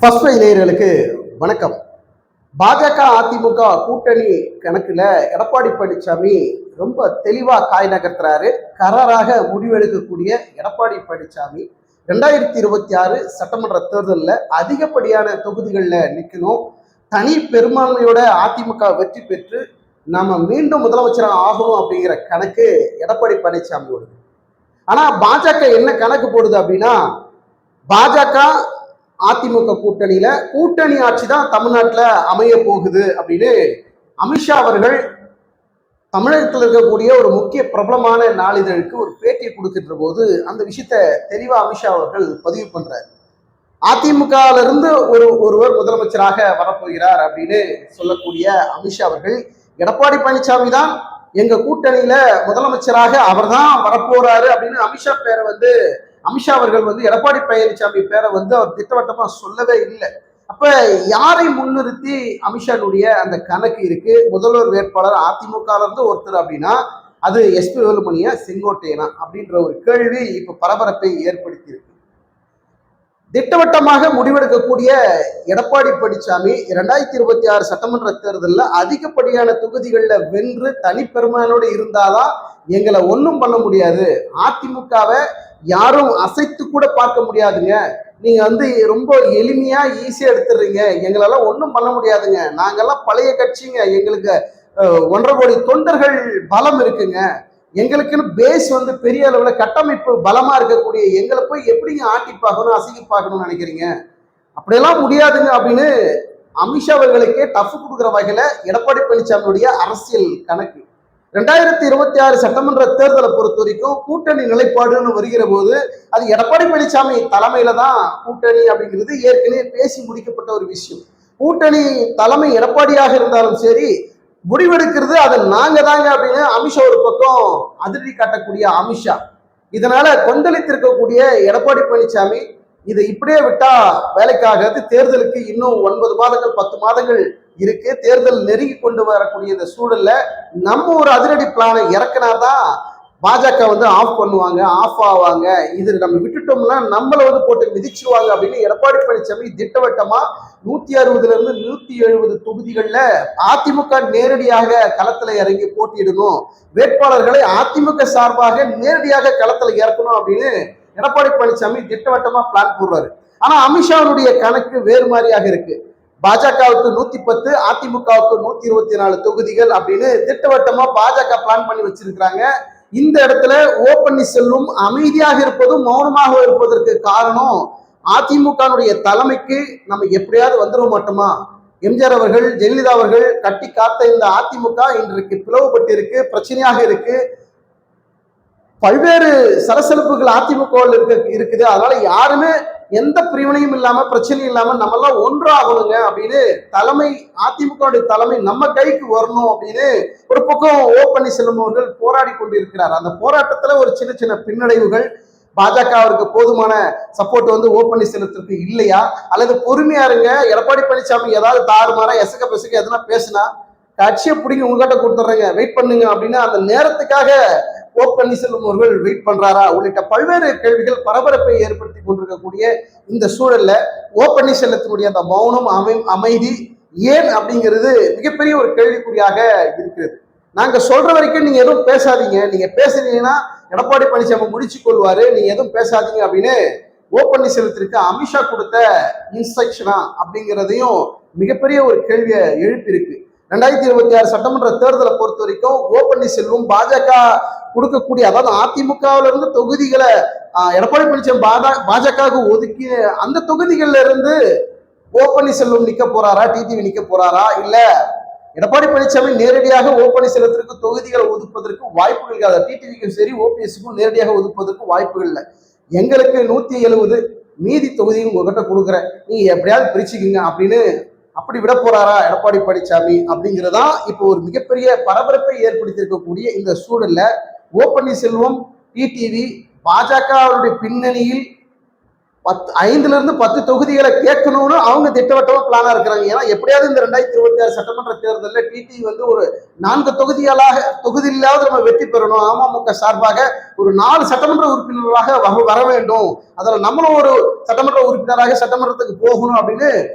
First நேயர்களுக்கு வணக்கம். பாஜக அதிமுக கூட்டணி கணக்கில் எடப்பாடி பழனிசாமி ரொம்ப தெளிவாக காய் நகர்த்துறாரு. கராராக முடிவெடுக்கக்கூடிய எடப்பாடி பழனிசாமி ரெண்டாயிரத்தி இருபத்தி ஆறு சட்டமன்ற தேர்தலில் அதிகப்படியான தொகுதிகளில் நிற்கணும் தனி பெரும்பான்மையோட அதிமுக வெற்றி பெற்று நாம் மீண்டும் முதலமைச்சராக ஆகணும் அப்படிங்கிற கணக்கு எடப்பாடி பழனிசாமியோடது ஆனால் பாஜக என்ன கணக்கு போடுது அப்படின்னா பாஜக அதிமுக கூட்டணியில கூட்டணி ஆட்சி தான் தமிழ்நாட்டில் அமைய போகுது அப்படின்னு அமித்ஷா அவர்கள் தமிழகத்தில் இருக்கக்கூடிய ஒரு முக்கிய பிரபலமான நாளிதழுக்கு ஒரு பேட்டியை கொடுக்கின்ற போது அந்த விஷயத்த தெளிவா அமித்ஷா அவர்கள் பதிவு பண்றாரு. அதிமுகல இருந்து ஒரு ஒருவர் முதலமைச்சராக வரப்போகிறார் அப்படின்னு சொல்லக்கூடிய அமித்ஷா அவர்கள் எடப்பாடி பழனிசாமி தான் எங்க கூட்டணியில முதலமைச்சராக அவர்தான் வரப்போறாரு அப்படின்னு அமித்ஷா பேரை வந்து அமித்ஷா அவர்கள் வந்து எடப்பாடி பழனிசாமி பேரை வந்து அவர் திட்டவட்டமா சொல்லவே இல்லை. அப்ப யாரை முன்னிறுத்தி அமித்ஷானுடைய அந்த கணக்கு இருக்கு? முதல்வர் வேட்பாளர் அதிமுக இருந்து ஒருத்தர் அப்படின்னா அது எஸ்பி வேலுமணியா செங்கோட்டையனா அப்படின்ற ஒரு கேள்வி இப்ப பரபரப்பை ஏற்படுத்தி இருக்கு. திட்டவட்டமாக முடிவெடுக்கக்கூடிய எடப்பாடி பழனிசாமி இரண்டாயிரத்தி இருபத்தி ஆறு சட்டமன்ற தேர்தலில் அதிகப்படியான தொகுதிகளில் வென்று தனிப்பெருமானோடு இருந்தாதான் எங்களை ஒன்றும் பண்ண முடியாது. அதிமுகவை யாரும் அசைத்து கூட பார்க்க முடியாதுங்க. நீங்க வந்து ரொம்ப எளிமையா ஈஸியா எடுத்துடுறீங்க. எங்களெல்லாம் ஒன்றும் பண்ண முடியாதுங்க. நாங்கெல்லாம் பழைய கட்சிங்க. எங்களுக்கு ஒன்றரை கோடி தொண்டர்கள் பலம் இருக்குங்க. எங்களுக்குன்னு பேஸ் வந்து பெரிய அளவில் கட்டமைப்பு பலமா இருக்கக்கூடிய எங்களை போய் எப்படிங்க ஆட்டி பார்க்கணும் அசைக்கி பார்க்கணும்னு நினைக்கிறீங்க? அப்படியெல்லாம் முடியாதுங்க அப்படின்னு அமித்ஷா அவர்களுக்கே டஃப் கொடுக்குற வகையில் எடப்பாடி பழனிசாமியுடைய அரசியல் கணக்கு. ரெண்டாயிரத்தி இருபத்தி ஆறு சட்டமன்ற தேர்தலை பொறுத்த வரைக்கும் கூட்டணி நிலைப்பாடுன்னு வருகிற போது அது எடப்பாடி பழனிசாமி தலைமையில தான் கூட்டணி அப்படிங்கிறது ஏற்கனவே பேசி முடிக்கப்பட்ட ஒரு விஷயம். கூட்டணி தலைமை எடப்பாடியாக இருந்தாலும் சரி முடிவெடுக்கிறது அது நாங்க தாங்க அப்படின்னு அமித்ஷா ஒரு பக்கம் அதிர்ச்சி காட்டக்கூடிய அமித்ஷா. இதனால கொந்தளித்திருக்கக்கூடிய எடப்பாடி பழனிசாமி இதை இப்படியே விட்டா வேலைக்காகாது. தேர்தலுக்கு இன்னும் ஒன்பது மாதங்கள் பத்து மாதங்கள் இருக்கு. தேர்தல் நெருங்கி கொண்டு வரக்கூடிய இந்த சூழல்ல நம்ம ஒரு அதிரடி பிளானை இறக்குனாதான் பாஜக வந்து ஆஃப் பண்ணுவாங்க ஆஃப் ஆவாங்க. இது நம்ம விட்டுட்டோம்னா நம்மள வந்து போட்டு மிதிச்சிருவாங்க அப்படின்னு எடப்பாடி பழனிசாமி திட்டவட்டமா நூத்தி அறுபதுல இருந்து நூத்தி எழுபது தொகுதிகளில் அதிமுக நேரடியாக களத்துல இறங்கி போட்டியிடணும். வேட்பாளர்களை அதிமுக சார்பாக நேரடியாக களத்துல இறக்கணும் அப்படின்னு எடப்பாடி பழனிசாமி திட்டவட்டமா பிளான் போடுறாரு. ஆனா அமித்ஷாவுடைய கணக்கு வேறு மாதிரியாக இருக்கு. பாஜகவுக்கு நூத்தி பத்து அதிமுகவுக்கு நூத்தி இருபத்தி நாலு தொகுதிகள் அப்படின்னு திட்டவட்டமா பாஜக பிளான் பண்ணி வச்சிருக்கிறாங்க. இந்த இடத்துல ஓ பன்னீர்செல்வம் அமைதியாக இருப்பதும் மௌனமாக இருப்பதற்கு காரணம் அதிமுகனுடைய தலைமைக்கு நம்ம எப்படியாவது வந்துட மாட்டோமா? எம்ஜிஆர் அவர்கள் ஜெயலலிதா அவர்கள் கட்டி காத்த இந்த அதிமுக இன்றைக்கு பிளவுபட்டிருக்கு பிரச்சனையாக இருக்கு. பல்வேறு சலசலப்புகள் அதிமுகவில் இருக்க இருக்குது. அதனால யாருமே எந்த பிரிவினையும் இல்லாம பிரச்சனையும் இல்லாம நம்ம எல்லாம் ஒன்றாகணுங்க அப்படின்னு தலைமை அதிமுக தலைமை நம்ம கைக்கு வரணும் அப்படின்னு ஒரு பக்கம் ஓ பன்னீர்செல்வம் அவர்கள் போராடி கொண்டிருக்கிறார். அந்த போராட்டத்துல ஒரு சின்ன சின்ன பின்னடைவுகள் பாஜகவிற்கு போதுமான சப்போர்ட் வந்து ஓ பன்னீர்செல்வத்திற்கு இல்லையா? அல்லது பொறுமையா இருங்க எடப்பாடி பழனிசாமி ஏதாவது தாறுமாறா எசக பெசக்க எதனா பேசுனா கட்சியை பிடிங்க உங்ககிட்ட கொடுத்துட்றேங்க வெயிட் பண்ணுங்க அப்படின்னு அந்த நேரத்துக்காக ஓ பன்னீர்செல்வம் அவர்கள் வெயிட் பண்றாரா? உள்ளிட்ட பல்வேறு கேள்விகள் பரபரப்பை ஏற்படுத்தி கொண்டிருக்கக்கூடிய இந்த சூழல்ல ஓ பன்னீர்செல்வத்தினுடைய அந்த மௌனம் அமை அமைதி ஏன் அப்படிங்கிறது மிகப்பெரிய ஒரு கேள்விக்குறியாக இருக்கிறது. நாங்க சொல்ற வரைக்கும் நீங்க எதுவும் பேசாதீங்க. நீங்க பேசுனீங்கன்னா எடப்பாடி பழனிசாமி முடிச்சு கொள்வாரு. நீங்க எதுவும் பேசாதீங்க அப்படின்னு ஓ பன்னீர்செல்வத்திற்கு அமித்ஷா கொடுத்த இன்ஸ்ட்ரக்ஷனா அப்படிங்கிறதையும் மிகப்பெரிய ஒரு கேள்வியை எழுப்பியிருக்கு. ரெண்டாயிரத்தி இருபத்தி ஆறு சட்டமன்ற தேர்தலை பொறுத்த வரைக்கும் ஓ பன்னீர்செல்வம் பாஜக கொடுக்கக்கூடிய அதாவது அதிமுகவில் இருந்து தொகுதிகளை எடப்பாடி பழனிசாமி பாஜக பாஜகவுக்கு ஒதுக்கி அந்த தொகுதிகள்ல இருந்து ஓ பன்னீர்செல்வம் நிக்க போறாரா? டிடிவி நிக்க போறாரா? இல்ல எடப்பாடி பழனிசாமி நேரடியாக ஓ பன்னீர்செல்வத்திற்கு தொகுதிகளை ஒதுப்பதற்கு வாய்ப்புகள் இல்லாத டிடிவிக்கும் சரி ஓபிஎஸ்க்கும் நேரடியாக ஒதுப்பதற்கு வாய்ப்புகள் இல்லை. எங்களுக்கு நூத்தி எழுபது மீதி தொகுதியும் உங்ககிட்ட கொடுக்குறேன். நீங்க எப்படியாவது பிரிச்சுக்குங்க அப்படின்னு அப்படி விட போறாரா? எடப்பாடி பழனிசாமி அப்படிங்கிறதா இப்போ ஒரு மிகப்பெரிய பரபரப்பை ஏற்படுத்தியிருக்கக்கூடிய இந்த சூழல்ல ஓ பன்னீர்செல்வம் டிடிவி பாஜகவுடைய பின்னணியில் பத்து ஐந்துல இருந்து பத்து தொகுதிகளை கேட்கணும்னு அவங்க திட்டவட்டமா பிளானா இருக்கிறாங்க. ஏன்னா எப்படியாவது இந்த ரெண்டாயிரத்தி இருபத்தி ஆறு சட்டமன்ற தேர்தலில் டிடி வந்து ஒரு நான்கு தொகுதிகளாக தொகுதியிலாவது நம்ம வெற்றி பெறணும். அமமுக சார்பாக ஒரு நாலு சட்டமன்ற உறுப்பினர்களாக வர- வர வேண்டும். அதில் நம்மளும் ஒரு சட்டமன்ற உறுப்பினராக சட்டமன்றத்துக்கு போகணும் அப்படின்னு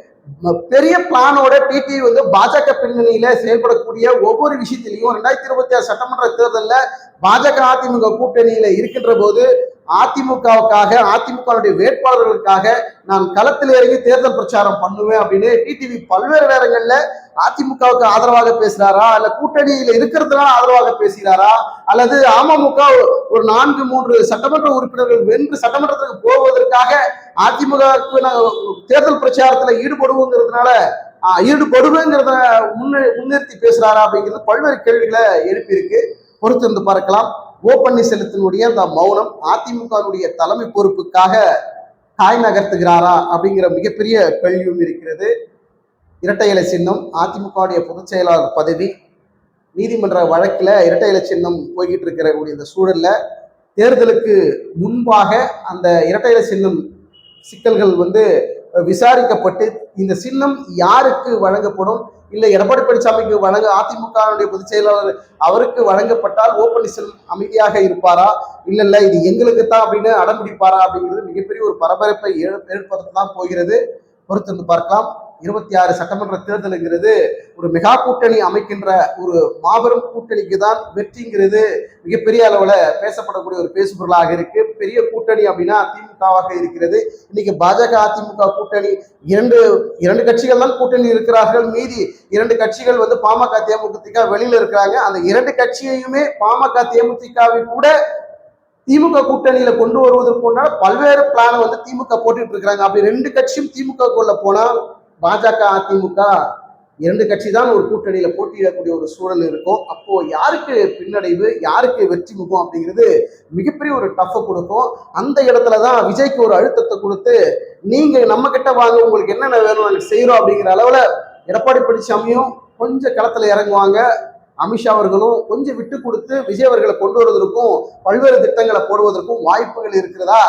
பெரிய பிளானோட டிடி வந்து பாஜக பின்னணியில செயல்படக்கூடிய ஒவ்வொரு விஷயத்திலையும் ரெண்டாயிரத்தி இருபத்தி ஆறு சட்டமன்ற தேர்தலில் பாஜக அதிமுக கூட்டணியில இருக்கின்ற போது அதிமுகவுக்காக அதிமுகவுடைய வேட்பாளர்களுக்காக நான் களத்தில் இறங்கி தேர்தல் பிரச்சாரம் பண்ணுவேன் அப்படின்னு டிடிவி பல்வேறு நேரங்களில் அதிமுகவுக்கு ஆதரவாக பேசுறாரா? அல்ல கூட்டணியில இருக்கிறதுனால ஆதரவாக பேசுகிறாரா? அல்லது அமமுக ஒரு நான்கு மூன்று சட்டமன்ற உறுப்பினர்கள் வென்று சட்டமன்றத்துக்கு போவதற்காக அதிமுகவுக்கு நாங்கள் தேர்தல் பிரச்சாரத்துல ஈடுபடுவோங்கிறதுனால ஈடுபடுவேங்கிறத முன்னே முன்னிறுத்தி பேசுறாரா அப்படிங்கிறது பல்வேறு கேள்விகளை எழுப்பியிருக்கு. பொறுத்திருந்து பார்க்கலாம். ஓ பன்னீர்செல்வத்தினுடைய அந்த மௌனம் அதிமுகவினுடைய தலைமை பொறுப்புக்காக காய் நகர்த்துகிறாரா அப்படிங்கிற மிகப்பெரிய கேள்வியும் இருக்கிறது. இரட்டை இலை சின்னம் அதிமுகவுடைய பொதுச் செயலாளர் பதவி நீதிமன்ற வழக்கில் இரட்டை இலை சின்னம் போய்கிட்டு இருக்கிறக்கூடிய இந்த சூழலில் தேர்தலுக்கு முன்பாக அந்த இரட்டை இலை சின்னம் சிக்கல்கள் வந்து விசாரிக்கப்பட்டு இந்த சின்னம் யாருக்கு வழங்கப்படும்? இல்லை எடப்பாடி பழனிசாமிக்கு வழங்க அதிமுகவுடைய பொதுச் செயலாளர் அவருக்கு வழங்கப்பட்டால் ஓ பன்னீர்செல்வம் அமைதியாக இருப்பாரா? இல்ல இல்ல இது எங்களுக்கு தான் அப்படின்னு அடம்பிடிப்பாரா அப்படிங்கிறது மிகப்பெரிய ஒரு பரபரப்பை ஏற்- ஏற்படுத்த தான் போகிறது. பொறுத்திருந்து பார்க்கலாம். இருபத்தி ஆறு சட்டமன்ற தேர்தலுங்கிறது ஒரு மெகா கூட்டணி அமைக்கின்ற ஒரு மாபெரும் கூட்டணிக்கு தான் வெற்றிங்கிறது மிகப்பெரிய அளவில் பேசப்படக்கூடிய ஒரு பேசுபொருளாக இருக்கு. பெரிய கூட்டணி அப்படின்னா திமுகவாக இருக்கிறது. இன்னைக்கு பாஜக அதிமுக கூட்டணி இரண்டு இரண்டு கட்சிகள் தான் கூட்டணி இருக்கிறார்கள். மீதி இரண்டு கட்சிகள் வந்து பாமக தேமுதிக வெளியில இருக்கிறாங்க. அந்த இரண்டு கட்சியையுமே பாமக தேமுதிகவை கூட திமுக கூட்டணியில கொண்டு வருவதற்குண்டான பல்வேறு பிளானை வந்து திமுக போட்டுட்டு இருக்கிறாங்க. அப்படி ரெண்டு கட்சியும் திமுக கொள்ள போனா பாஜக அதிமுக இரண்டு கட்சி தான் ஒரு கூட்டணியில போட்டியிடக்கூடிய ஒரு சூழல் இருக்கும். அப்போ யாருக்கு பின்னடைவு யாருக்கு வெற்றி முகம் அப்படிங்கிறது மிகப்பெரிய ஒரு டஃப்பை கொடுக்கும். அந்த இடத்துல தான் விஜய்க்கு ஒரு அழுத்தத்தை கொடுத்து நீங்க நம்ம கிட்ட வாங்க உங்களுக்கு என்னென்ன வேணும் நாங்கள் செய்யறோம் அப்படிங்கிற அளவுல எடப்பாடி பழனிசாமியும் கொஞ்சம் களத்துல இறங்குவாங்க. அமித்ஷா அவர்களும் கொஞ்சம் விட்டு கொடுத்து விஜய் அவர்களை கொண்டு வருவதற்கும் பல்வேறு திட்டங்களை போடுவதற்கும் வாய்ப்புகள் இருக்கிறதா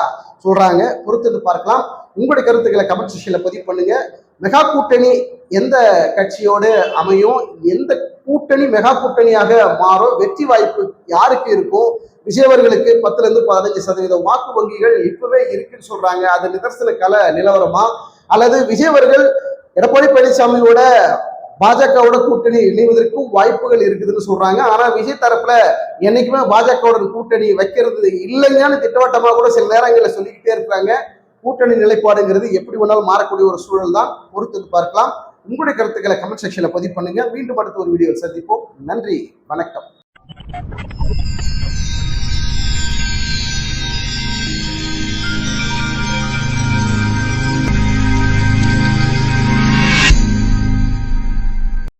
சொல்றாங்க. பொறுத்து பார்க்கலாம். உங்களுடைய கருத்துக்களை கமெண்ட் செக்ஷன்ல பதிவு பண்ணுங்க. மெகா கூட்டணி எந்த கட்சியோடு அமையும் எந்த கூட்டணி மெகா கூட்டணியாக மாறும் வெற்றி வாய்ப்பு யாருக்கு இருக்கும் விஜயவர்களுக்கு பத்துலேருந்து பத்துல இருந்து பதினஞ்சு சதவீதம் வாக்கு வங்கிகள் இப்பவே இருக்குன்னு சொல்றாங்க. அது நிதர்சன கல நிலவரமா? அல்லது விஜயவர்கள் எடப்பாடி பழனிசாமியோட பாஜகவோட கூட்டணி இணைவதற்கும் வாய்ப்புகள் இருக்குதுன்னு சொல்றாங்க. ஆனா விஜய் தரப்புல என்னைக்குமே பாஜகவோட கூட்டணி வைக்கிறது இல்லைங்கன்னு திட்டவட்டமா கூட சில நேரங்களில் சொல்லிக்கிட்டே இருக்கிறாங்க. கூட்டணி நிலைப்பாடுங்கிறது எப்படி வேணாலும் மாறக்கூடிய ஒரு சூழல் தான் பொறுத்து பார்க்கலாம். உங்களுடைய கருத்துக்களை கமெண்ட் செக்ஷன்ல பதிவு பண்ணுங்க. மீண்டும் அடுத்த ஒரு வீடியோவில் சந்திப்போம். நன்றி. வணக்கம்.